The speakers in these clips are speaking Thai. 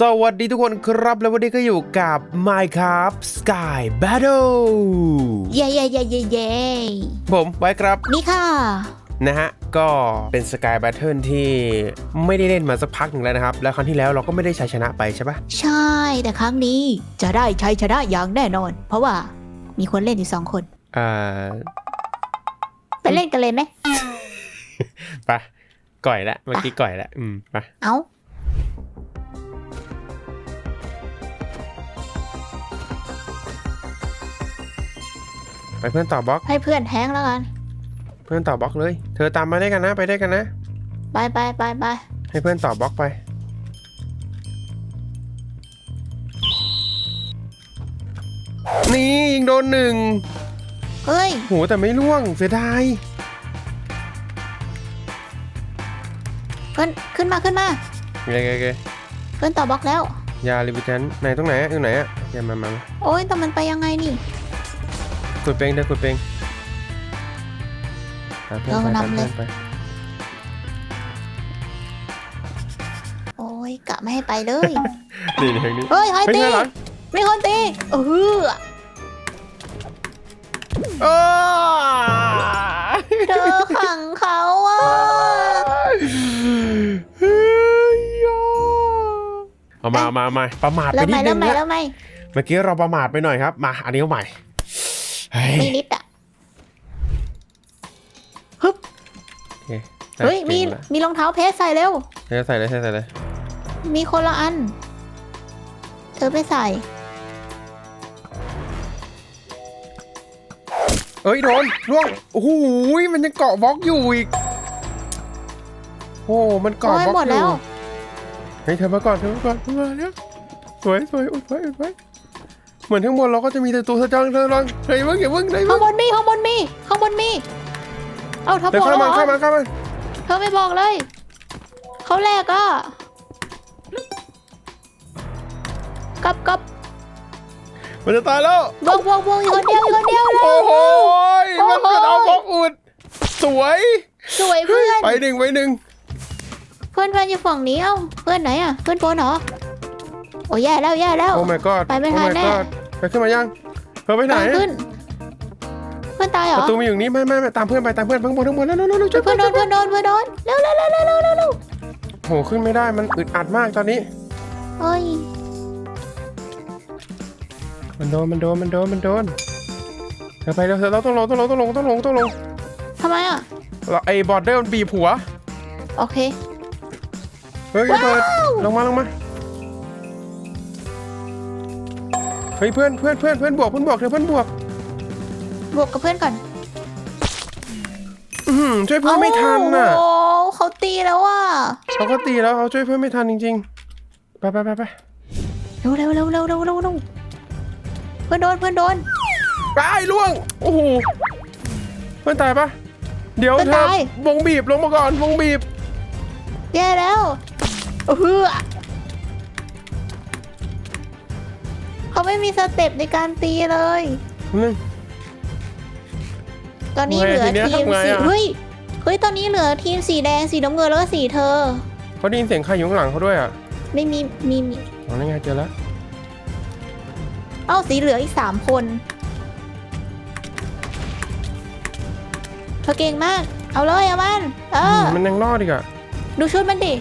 สวัสดีทุกคนครับแล้ววันนี้ก็อยู่กับ Minecraft Sky Battle เย่เย่เย่เย่เย่ผมไว้ครับ นี่ค่ะ นะฮะ ก็เป็น Sky Battle ที่ไม่ได้เล่นมาสักพักหนึ่งแล้วนะครับ แล้วครั้งที่แล้วเราก็ไม่ได้ชัยชนะไปใช่ปะใช่แต่ครั้งนี้จะได้ชัยชนะอย่างแน่นอน เพราะว่ามีคนเล่นอยู่สองคนอ่าไปเล่นกันเลยไหมไปะก่อยละเมื่อกี้ก่อยละอืมไปะเอา ไปเพื่อนต่อบล็อก ให้เพื่อนแทงแล้วกัน เพื่อนต่อบล็อกเลย เธอตามมาได้กันนะไปได้กันนะ ไปไปไปไปให้เพื่อนต่อบล็อกไป นี่ยิงโดนหนึ่งเฮ้ย โหแต่ไม่ล่วงเสียดายขึ้นขึ้นมาขึ้นมาโอเคโอเคโอเคเพื่อนต่อบล็อกแล้ว ยาลิบิทันไหนตรงไหนอะอยู่ไหนอะอย่ามามามาโอ้ยแต่มันไปยังไงนี่ กดเปงเด้อกดเปงตามเพื่อนไปเราตามนำเลยเพื่อนไปโอ้ยกะไม่ให้ไปเลย นี่นี่ทางนี้เฮ้ยใครเฮ้ยตีข้างหลังมีคนตีเอออ้าเธอขังเขาอะเฮ้ยเอามาเอามาเอามาประมาทไปแล้วนิไหมดนึแล้วงไหมนะแล้วไหมเมื่อกี้เราประมาทไปหน่อยครับ มา อันนี้เอาใหม่ เฮ้ยไม่นิดอะฮึบโอเคเฮ้ยมีก่งละมีรองเท้าเพชรใส่เร็วเฮ้ยใส่เลยใส่ใส่เลย มีคนละอัน เธอไปใส่เอ้ยโดนล่วงโอ้โหมันยังเกาะบล็อกอยู่อีกโอ้มันเกาะโอ้ยบล็อกหมดอแล้ยู่วเฮ้ยเธอมาก่อนเธอมาก่อนเธอมาแล้วสวยสวยอุดไว้อุดไว้ เหมือนข้างบนเราก็จะมีแต่ตัวสะจังเธอลองเฮ้ยมึงอย่ามึงเลยมึข้างงบนมีข้างบนมีข้างบนมี เอาเธอเดี๋ยบวอกเข้าแล้วเหรมาอเข้ามาเข้ามาเธอไม่บอกเลย เขาแรกอะกับกับมันจะตายแล้ววงวงวงอีกคนเดียวอีกคนเดียวเลย โอ้โหโอ้โห มันจะเอาบล็อกอุด สวยสวยเพื่อน ไปหนึ่งไปหนึ่งเพื่อนเพื่อนอยู่ฝั่งนี้เอ้าเพื่อนไหนอะ เพื่อนโฟนเหรอโอ้แย่แล้วแย่แล้ว โอ้ my god ไปไม่ทันโอ้ my แน่ god ไปขึ้นมายังเธอไปไหน ตามขึ้น เพื่อนตายเหรปอระตูมีอยู่นี้ไม่ไม่ไม่ตามเพื่อนไปตามเพื่อนข้างบนข้างบนแล้วแล้วแล้วช่วยเพื่เพื่ออนนโดนเพื่อนโดนเพื่อนโดนเร็วเร็วเร็วเร็วเร็วเร็วเร็วโหขึ้นไม่ได้มันอึดอัดมากตอนนี้เฮ้ยมันโดนมันโดนมันโดนมันโดนเธอไปเร็วเธอเราต้องลงต้องลงต้องลงต้องลงต้องลงทำไมอะ เราไอ้บอร์เดอร์มันบีบหัวโอเค เฮ้ยเปิดลงมาลงมา เฮ้ยเพื่อนเพื่อนเพื่อนเพื่อนบวกเพื่อนบวกเธอเพื่อนบวกบวกกับเพื่อนก่อนอื้อหือช่วยเพื่อนไม่ทันน่ะโอ้โหเขาตีแล้วอะเขาก็ตีแล้วเขาช่วยเพื่อนไม่ทันจริงๆไปไปไปไปเร็วเร็วเร็วเร็วเร็วเร็วเร็วเพื่อนโดนเพื่อนโดน ตายล่วงโอ้โหเพื่อนตายปะเดี๋ยวเพื่อนเธอตาย วงบีบลงมาก่อนวงบีบแย่แล้วเออ เขาไม่มีสเต็ปในการตีเลย นึง ตอนนี้ทำไงเหลือทีเนี้ยทีมทำไงสีอะ เฮ้ยเฮ้ยตอนนี้เหลือทีมสีแดงสีน้ำเงินแล้วก็สีเธอ เขาได้ยินเสียงใครอยู่ข้างหลังเขาด้วยอะไม่มีมีมีอ๋อนี่ไงเจอแล้วเอ้าสีเหลืองอีกสามคนเธอเก่งมาก เอาเลยเอามันเออ มันยังรอดอีกอะ ดูชุดมันดิ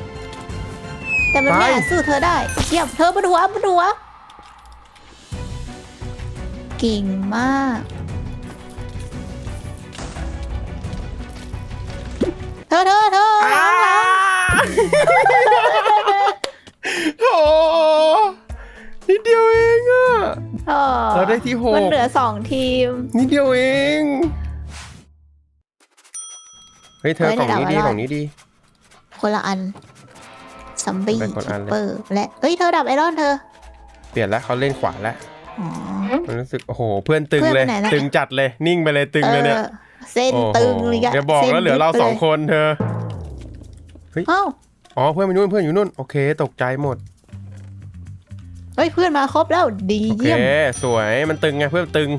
แต่มันไม่ไป อาจสู้เธอได้ เยี่ยมเธอมาดูวะมาดูวะ เก่งมาก เธอเธอเธอหลังหลังโอ้นิดเดียวเองอะเออเราได้ที่หกมันเหลือสองทีม นิดเดียวเอง เฮ้ยเธอเฮ้ยกล่องนี้ดีระดับอะไรกล่องนี้ดี คนละอันซัมบี้ไปคนคิอันปเลย เปอร์และเอ้ยเธอดับไอรอนเธอ เปลี่ยนแล้วเขาเล่นขวาแล้ว อ๋อ มันรู้สึกโอ้โหเพื่อนตึงเพื่อนเลยไปไหนนะตึงจัดเลยนิ่งไปเลยตึงเลยเนี่ยออเส้นโอ้โหตึงเลยอะเดี๋ยวบอกส้นแล้วเหลือเรายึดสองลยคนเธอเอ้าอ๋อเพื่อนไปนู่นเพื่อนอยู่นู่นโอเค ตกใจหมดเฮ้ยเพื่อนมาครบแล้วดีโอเคเยี่ยมสวยมันตึงไงเพื่อนตึง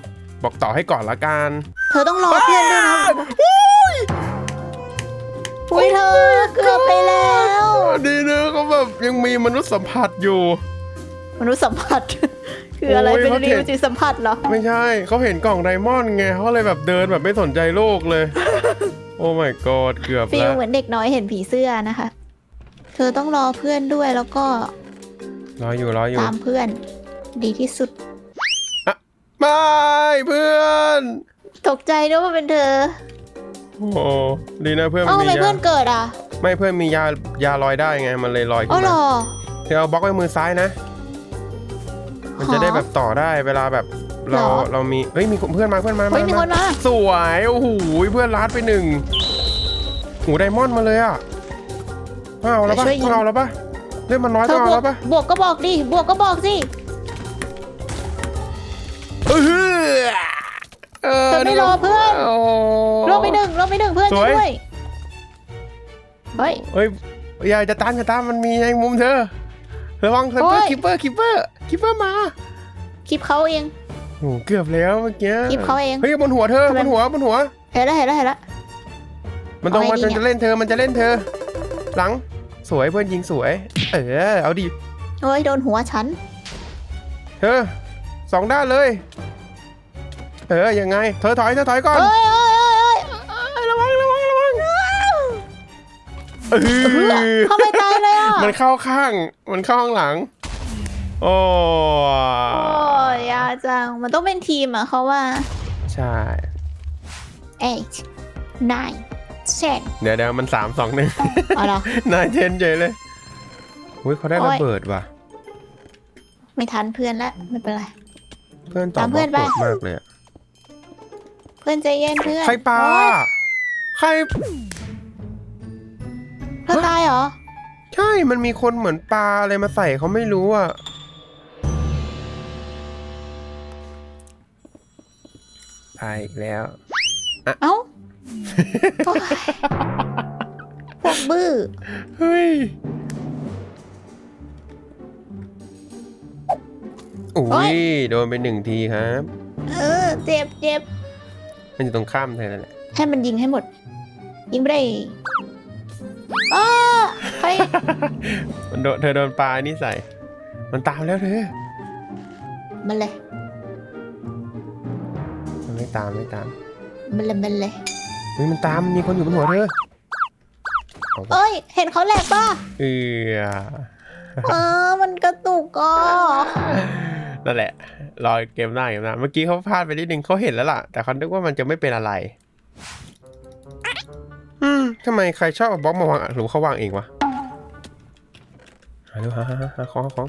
บอกต่อให้ก่อนละกันเธอต้องรอเพื่อนด้วยนะอุ้ยเธอเกือบไปแล้วดีนะเขาแบบยังมีมนุษย์สัมผัสอยู่ มนุษย์สัมผัส คืออะไรโอ้ยเป็นเขานิเห็นวจิตสัมผัสเหรอ ไม่ใช่ เขาเห็นกล่องไดมอนด์ไงเขาเลยแบบเดินแบบไม่สนใจโลกเลย โอ้ my god เกือบฟีลแล้วเหมือนเด็กน้อยเห็นผีเสื้อนะคะ เธอต้องรอเพื่อนด้วยแล้วก็รออยู่รออยู่ตามเพื่อน ดีที่สุดไม่เพื่อน ตกใจด้วยว่าเป็นเธอโอ้โหดีนะเพื่อนเอ้ามันทำไมมียาเพื่อนเกิดอะไม่เพื่อนมียายาลอยได้ไงมันเลยลอยอ๋ขึ้อนเหรมาอ เธอเอาบล็อกไว้มือซ้ายนะ มันจะหรอได้แบบต่อได้เวลาแบบเราหรอ เรามีเฮ้ยมีเพื่อนมาเพื่อนมาเฮ้ยมีคนมา สวยโอ้โหเพื่อนลัดไปหนึ่งหูไดมอนด์มาเลยอะไม่เอาแล้วปะช่วยยิงไม่เอาแล้วปะเรื่องมันน้อยเธต้อองบเอาวกแล้วปะบวกก็บอกดิบวกก็บอกสิ เออเออเธอไม่รอเพื่อนโอ้ลงไปหนึ่งลงไปหนึ่งเพื่อนสช่ววยยด้วยเฮ้ย เฮ้ยอย่าจะตามจะตามมันมีในมุมเธอระวังเซนโอ้เปอยร์คิปเปอร์คิปเปอร์ คิปเปอร์มาคลิปเขาเองโอ้เกือบแล้วเมื่อกี้คลิปเขาเอง เฮ้ยบนหัวเธอทำไมบนหัวบนหัว เห็นแล้วเห็นแล้วเห็นแล้วมันต้องเอามาไงดีจะเล่นเธอมันจะเล่นเธอ หลังสวยเพื่อนยิงสวย เออเอาดิโอ้ยโดนหัวฉัน เธอสองด้านเลย เออยังไง เธอถอยเธอถอยก่อนเอ้ยเอ้ยเอ้ยเอ้ยเอ้ยระวังระวังระวังเอเพื่ออทำไมตายเลยอะมันเข้าข้างมันเข้าข้างหลัง โอ้โอ้ยยากจัง มันต้องเป็นทีมอะเขาว่า ใช่ eight nine ten เดี๋ยวเดี๋ยวมันสามสองหนึ่งอ๋อเหรอ นายเทนเฉยเลยอุ้ยเขาได้โอ้ระย เบิดว่ะ ไม่ทันเพื่อนแล้วไม่เป็นไร เพื่อนตอบตามเพื่อนบไปอกมากเลยอะเพื่อนใจเย็นเพื่อนใครปลาโอ๊ยใคร เธอตายเหรอ ใช่ มันมีคนเหมือนปลาอะไรมาใส่เขาไม่รู้อะ ตายอีกแล้ว เอ้าโอ๊ยพวกบื้อ เฮ้ย โอ๊อุ้ย ย โดนไปหนึ่งทีครับ เออ เจ็บเจ็บมันอยู่ตรงข้ามเธอนั่นแหละ ให้มันยิงให้หมด ยิงไม่ได้อ้าใครมันโดนเธอโดนปลานี่ใส่ มันตามแล้วเธอ มันเลยมันไม่ ตามไม่ตามมันเลยมันเลยเฮ้ยมันตามมีคนอยู่บนหัวเธอเอาปะเอ้ย เห็นเขาแหลกป่ะเออเออมันกระตุกอะนั่นแหละ รอเกมหน้าเกมหน้าเมื่อกี้เขาพลาดไปนิดนึงเขาเห็นแล้วล่ะ แต่เขาคิดว่ามันจะไม่เป็นอะไรอืมทำไมใครชอบเอาบล็อกมาวางอะหรือว่าเขาวางเองวะหาดูหาหาหาหาของหาของ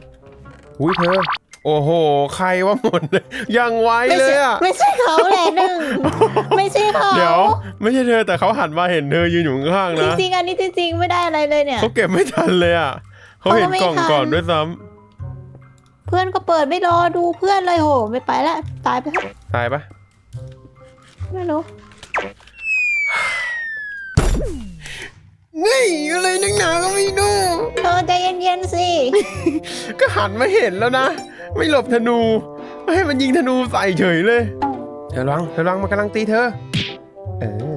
อุ้ยเธอ โอ้โห ใครว่าหมดเลยยังไวไม่เลยใช่อะ ไม่ใช่เขาแหละหนึ่งไม่ใช่เขาเดี๋ยว ไม่ใช่เธอแต่เขาหันมาเห็นเธอยืนอยู่ข้างจๆนะริงๆอันนี้จริงๆไม่ได้อะไรเลยเนี่ยเขาเก็บไม่ทันเลยอะเขาเห็นกล่องเขาก็ไม่ทันก่อนด้วยซ้เพื่อนก็เปิดไม่รอดูเพื่อนเลยโห ไม่ไปแล้วตายไปแล้วำตายปะไม่รู้นี่อะไรนักหนาก็ไม่รู้เธอใจเย็นๆสิ ก็หันมาเห็นแล้วนะ ไม่หลบธนู ไม่ให้มันยิงธนูใส่เฉยเลยเธอระวังเธอระวังมันกำลังตีเธอ เออ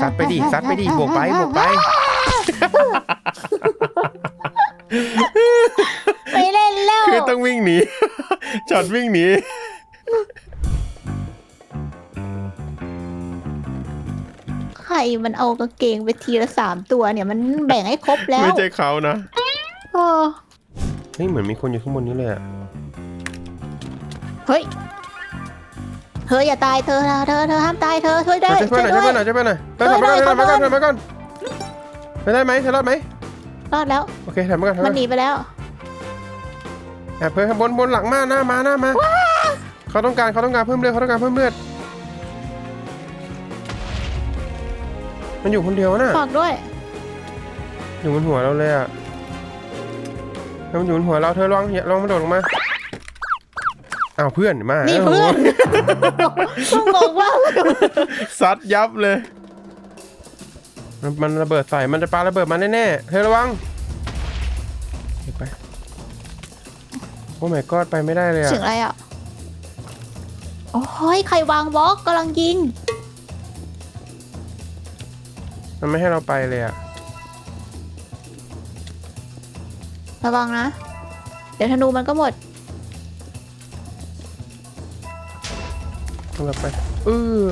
ซัดไปดิซัดไปดิบวกไปบวกไปไม่เล่นแล้วคือต้องวิ่งหนีจอดวิ่งหนีใครมันเอากางเกงไปทีละสามตัวเนี่ยมันแบ่งให้ครบแล้วไม่ใช่เขานะโอ้เฮ้ยเหมือนมีคนอยู่ข้างบนนี้เลยอะ เฮ้ย เธออย่าตายเธอเธอเธอห้ามตายเธอช่วยได้ช่วยเพื่อนหน่อยช่วยเพื่อนหน่อยช่วยเพื่อนหน่อยเธอถอยมาก่อนเธอถอยมาก่อนเธอถอยมาก่อนเธอได้ไหมเธอรอดไหมรอดแล้ว โอเคถอยมาก่อนถอยมัมานหนีไปแล้วอะเพื่อนข้างบนบนหลังมาหน้ามาหน้ามาเขาต้องการเขาต้องการเพิ่มเลือดเขาต้องการเพิ่มเลือดมันอยู่คนเดียวน่ะฝากด้วย อยู่บนหัวเราเลยอะแล้วมันอยู่บนหัวเราเธอลองอย่าลองมาโดดลงมา อ้าวเพื่อนมานี่นี่เพื่อนเพิ่งบอกว่าซัดยับเลยมันมันระเบิดใส่ มันจะปาระเบิดมาแน่ๆ เธอระวังเก็บไป โอ้ my god ไปไม่ได้เลยอะเสียงอะไรอะโอ้ยใครวางบล็อกกำลังยิง มันไม่ให้เราไปเลยอะระวังนะ เดี๋ยวธนูมันก็หมด ต้องเราไป เออ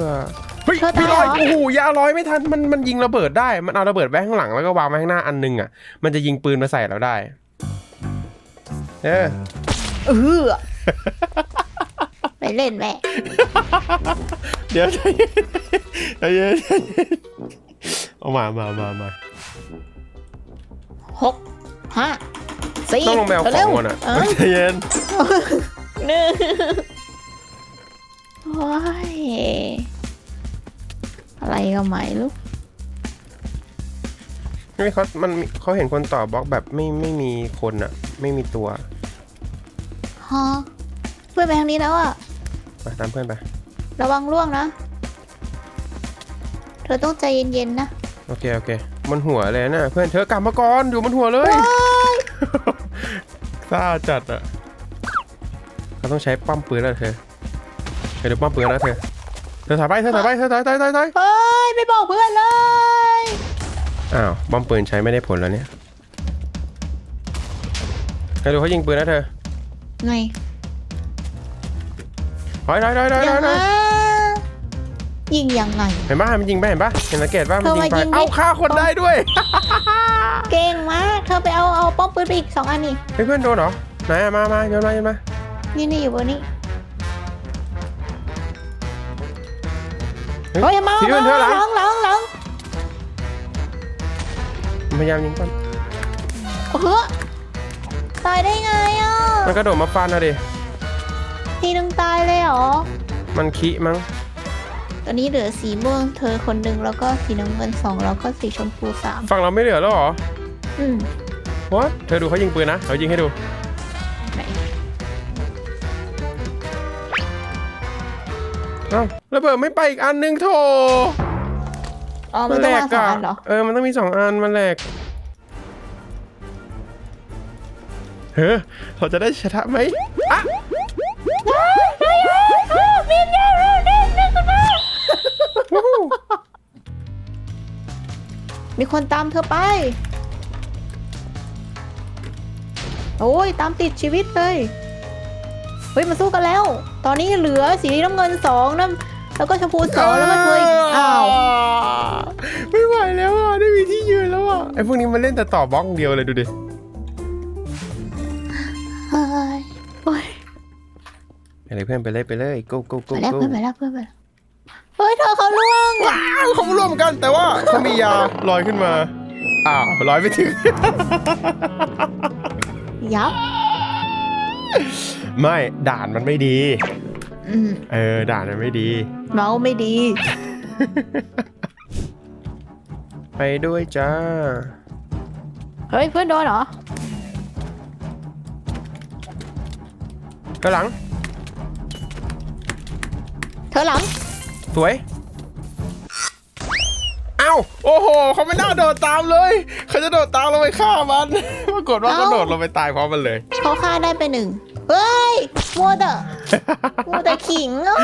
เฮ้ยเธอตายพี่ลอยเหรอ โอ้โหยาลอยไม่ทันมันมันยิงระเบิดได้ มันเอาระเบิดไว้ข้างหลังแล้วก็วางไว้ข้างหน้าอันนึงอะมันจะยิงปืนมาใส่เราได้ เออเออไปเล่นแม่เดี๋ยวใจเย็นใจเย็นใจเย็นเอามามามามา หกห้าสี่ต้องลงไปเอาขเร็องวก่อนอะเอ้ยใจเย็นหนึ่ง โอ้ย อะไรก็ไม่รู้นี่เขามันมีเขาเห็นคนต่อบล็อกแบบไม่ไม่มีคนอะไม่มีตัวฮะเพื่อนไปทางนี้แล้วอะไปตามเพื่อนไประวังร่วงนะ เธอต้องใจเย็นๆนะโอเคโอเคบนหัวเลยนะเพื่อนเธอกลับมาก่อนอยู่บนหัวเลยซ่าจัดอะเราต้องใช้ป้อมปืนแล้วเธอ เธอดูป้อมปืนแล้วเธอเธอถอยไปเธอถอยไปเธอถอยถอยถอยถอยเฮ้ยไม่บอกเพื่อนเลยอ้าวป้อมปืนใช้ไม่ได้ผลแล้วเนี่ยเธอดูเขายิงปืนนะเธอไงถอยถอยถอยถอยถยัอยงถไงอยยิงยังไงเห็นปะมันยิงไปเห็นปะเห็นสังเกตปะมันเธอยิงมาไปยิงดิเอ้าฆ่าคนได้ด้วย เก่งมากเธอไปเอาเอาป้อมปืนไปอีกสองอันนี่เฮ้ยเพื่อนโดนเหรอไหนอะมามาโยนมาโยนมานี่นี่อยู่บนนี้ เฮ้ยเฮ้ยมาสีมาเพื่อนเธอหลังหลังหลังหลังพยายามยิงป้อมโอ้โหตายได้ไงอะมันกระโดดมาฟันนะดิทีนึงตายเลยเหรอ มันขี้มั้งตอนนี้เหลือสีม่วงเธอคนหนึ่งแล้วก็สีน้ำเงินสองแล้วก็สีชมพูสามฝั่งเราไม่เหลือแล้วเหรอ อืมวะเธอดูเขายิงปืนนะ เขายิงให้ดู เอ้าระเบิดไม่ไปอีกอันนึงโถอ๋อมันต้องวางสองอันเหรอ เออ มันต้องมีสองอันมันแหลกเฮ้ยเราจะได้ชนะไหมอะมีนเนี่ยเร่งเร่งกันมาวู้ฮู้มีคนตามเธอไป โอ้ย ตามติดชีวิตเลยเฮ้ยมาสู้กันแล้ว ตอนนี้เหลือสีน้ำเงินสองน้ำแล้วก็ชมพูสองแล้วก็เธออีกอ้าวไม่ไหวแล้วอะไม่มีที่ยืนแล้วอะไอ้พวกนี้มันเล่นแต่ต่อบล็อกอย่างเดียวเลยดูดิเฮ้ยโอ้ยไปเลยเพื่อนไปเลยไปเลย go go ไป go แล้ว go เพื่อนไปแล้วเพื่อนไปแล้วเฮ้ยเธอเขาล่วงว้าวเขาร่วมกันแต่ว่าเขามียาลอยขึ้นมาอ้าวลอยไม่ถึงยับ ไม่ด่านมันไม่ดี อืมเออด่านมันไม่ดี เมาส์ไม่ดี ไปด้วยจ้า เฮ้ยเพื่อนโดนเหรอ ก็หลัง เธอหลัง สวยเอ้าโอ้โหเขาไม่น่าโดดตามเลยเขาจะโดดตามเราไปฆ่ามันปรากฏว่าเอ้าเขาโดดลงไปตายพร้อมมันเลยเขาฆ่าได้ไปหนึ่งเฮ้ยมัวแต่มัวแต่ขิงอะ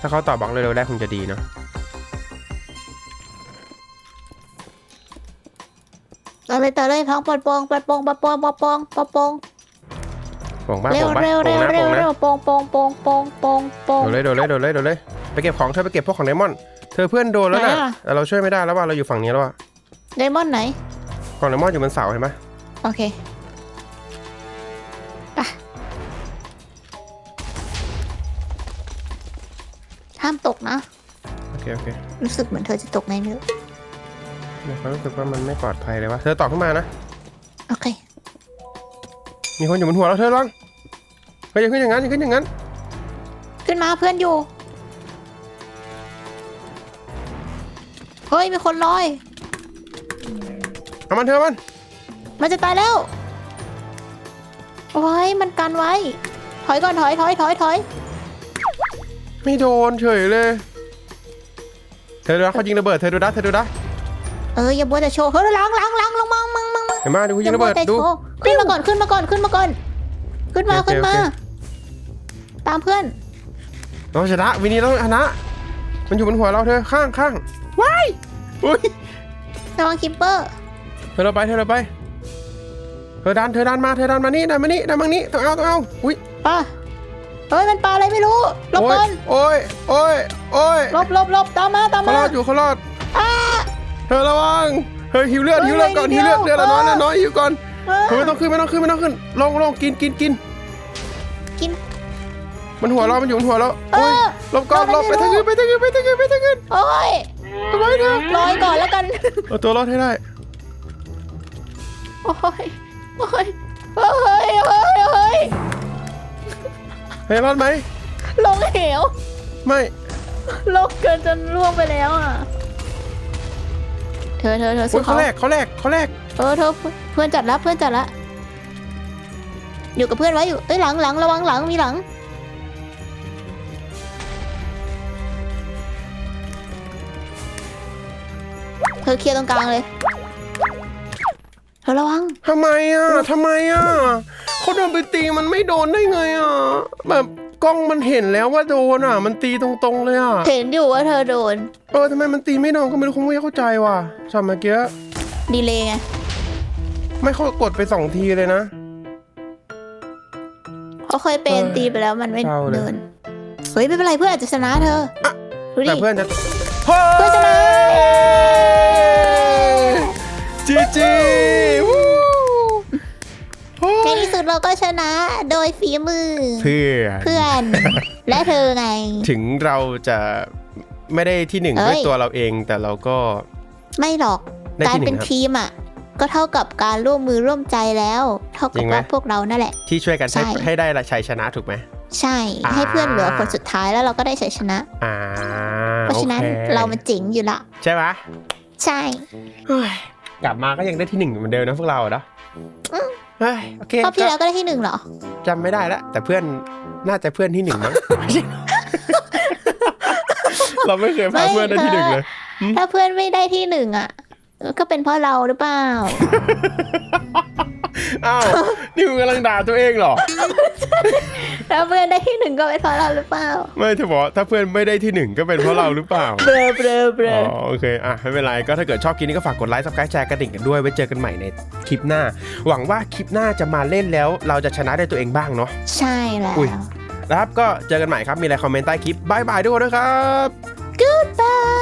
ถ้าเขาตอบบล็อกเร็วๆได้คงจะดีเนาะเอาเลยแต่เลยท้องปลดปองปลดปองปลดปองปลดปองปลดปองโป่งบ้าเร็วโป่งบ้าเร็วโป่เร็งวนะเร็โป่วงนะเร็วปองปองปองปองปองปองโดดเลยโดดเลยโดดเลยโดดเลย ไปเก็บของเธอไปเก็บพวกของไดมอนด์เธอเพื่อนโดนแล้วนะไหนอะ แต่เราช่วยไม่ได้แล้วว่าเราอยู่ฝั่งนี้แล้วอะไดมอนด์ไหน ของไดมอนด์อยู่บนเสาเห็นไหมโอเคไปห้ามตกนะ โอเคโอเครู้สึกเหมือนเธอจะตกในเนื้อมีความรู้สึกว่ามันไม่ปลอดภัยเลยวะเธอต่อขึ้นมานะ โอเค มีคนอยู่บนหัวเราเธอลองเฮ้ยอย่าขึ้นอย่างนั้นอย่าขึ้นอย่างนั้นขึ้นมาเพื่อนอยู่ เฮ้ยมีคนลอย เอามันเธอมัน มันจะตายแล้วโอ้ยมันกันไว้ ถอยก่อนถอยถอยถอยถอยไม่โดนเฉยเลย เธอดูนะเขายิงระเบิด เธอดูนะเธอดูนะเอออย่าบัวแต่โชว์เฮ้ยล้างล้างล้างลงมามังมังมังเห็นไหมดูเขาอยิย่างระบัวเบิดแต่ดูโชว์ขึ้นมาก่อนขึ้นมาก่อนขึ้นมาก่อน ขึ้นมาโอเคขึ้นมา โอเค ตามเพื่อน เราชนะวินนี้เราชนะเมันอยู่บนหัวเราเธอข้างข้าง ว้ายอุ้ยระวังคิปเปอร์ เธอเราไปเธอเราไป เธอดันเธอดันมาเธอดันมานี่ดันมานี่ดันมานี่ต้องเอาต้องเอาอุ้ยป่ะเฮ้ยมันปลาอะไรไม่รู้หลบโอ้ก่ยอนโอ้ยโอ้ยโอ้ยหลบหลบหลบตามมาตามเขามารอดอยู่เขารอด อ้า เธอระวังเฮ้ยหิวเลือดเฮ้ยหิวเลือดก่อนนิหิดวเดีเลืยอวดเลือดละน้อยละน้อยหิวก่อนเออเฮ้ยไม่ต้องขึ้นไม่ต้องขึ้นไม่ต้องขึ้นลงลงกินกินกินกิน มันหัวเรามันอยู่บนหัวเราเอโอ้ยอหลบก่อนหลบไปทางอื่นไปทางอื่นไปทางอื่นไปทางอื่นโอ้ย ทำไมเธอลอยก่อนแล้วกันเอาตัวรอดให้ได้ โอ้ยโอ้ยเฮ้ยเฮ้ยเฮ้ยเฮ้ยรอดไหม ลงเหวไม่ ลงเกินจนล่วงไปแล้วอะ เธอเธอเธอโอ้สู้ยเขาเขาแรกเขาแรกเขาแรกเออเธอเพื่อนจัดละเพื่อนจัดละอยู่กับเพื่อนไว้อยู่เอ้ยหลังหลังระวังหลังมีหลัง เธอเคลียร์ตรงกลางเลยเธอระวัง ทำไมอะทำไมอะเขาเดินไปตีมันไม่โดนได้ไงอะแบบกล้องมันเห็นแล้วว่าโดนอะ มันตีตรงๆเลยอะเห็นอยู่ว่าเธอโดน เออทำไมมันตีไม่โดนก็ไม่รู้คงไม่เข้าใจว่ะช็อตเมื่อกี้ดีเลยไงไม่เขากดไปสองทีเลยนะ เขาเคยเป็นเออตีไปแล้วมันไม่เศร้าเลย เดิน เฮ้ยไม่เป็นไรเพื่อนอาจจะชนะเธออะดูดิ แต่เพื่อนจะเพื่อนชนะ จีจีวู้โอ้ในยที่สุดเราก็ชนะโดยฝีมือ เพื่อนเพื่อน และเธอไง ถึงเราจะไม่ได้ที่หนึ่งเอ้ยด้วยตัวเราเองแต่เราก็ไม่หรอกได้การที่หเป็นึ่นงครับทีมอะ ก็เท่ากับการร่วมมือร่วมใจแล้ว เท่าจริกับงไหมว่าพวกเรานั่นแหละ ที่ช่วยกันให้ใช่ให้ได้ชัยชนะถูกไหมใช่อ่าให้เพื่อนเหลือคนสุดท้ายแล้วเราก็ได้ชัยชนะอ่าเพราะฉะนั้นโอคเรามันเจ๋งอยู่ละใช่ไหมใช่เฮ้ย กลับมาก็ยังได้ที่หนึ่งเหมือนเดิมนะพวกเราอะเนาะเฮ้ยโอเครอบที่ก็แล้วก็ได้ที่หนึ่งเหรอ จำไม่ได้แล้วแต่เพื่อนน่าจะเพื่อนที่หนึ่งมั้งเราไม่เคยพาไม่เพื่อนได้ที่หนึ่งเลย ถ้าเพื่อนไม่ได้ที่หนึ่งอะ ก็เป็นเพราะเราหรือเปล่า อ้าว นี่มึงกำลังด่าตัวเองเหรอ ถ้าเพื่อนได้ที่หนึ่งก็เป็นเพราะเราหรือเปล่า ไม่เธอบอกว่าถ้าเพื่อนไม่ได้ที่หนึ่งก็เป็นเพราะเราหรือเปล่า เบลอเบลอเบลอ๋ออโอเคอะไม่เป็นไรก็ถ้าเกิดชอบคลิปนี้ก็ฝากกดไลค์ subscribe แชร์กระดิ่งกันด้วยไว้เจอกันใหม่ในคลิปหน้า หวังว่าคลิปหน้าจะมาเล่นแล้ว เราจะชนะได้ตัวเองบ้างเนาะ ใช่แล้วอุ๊ยนะครับก็เจอกันใหม่ครับมีอะไรคอมเมนต์ใต้คลิปบายบายทุกคนด้วยครับ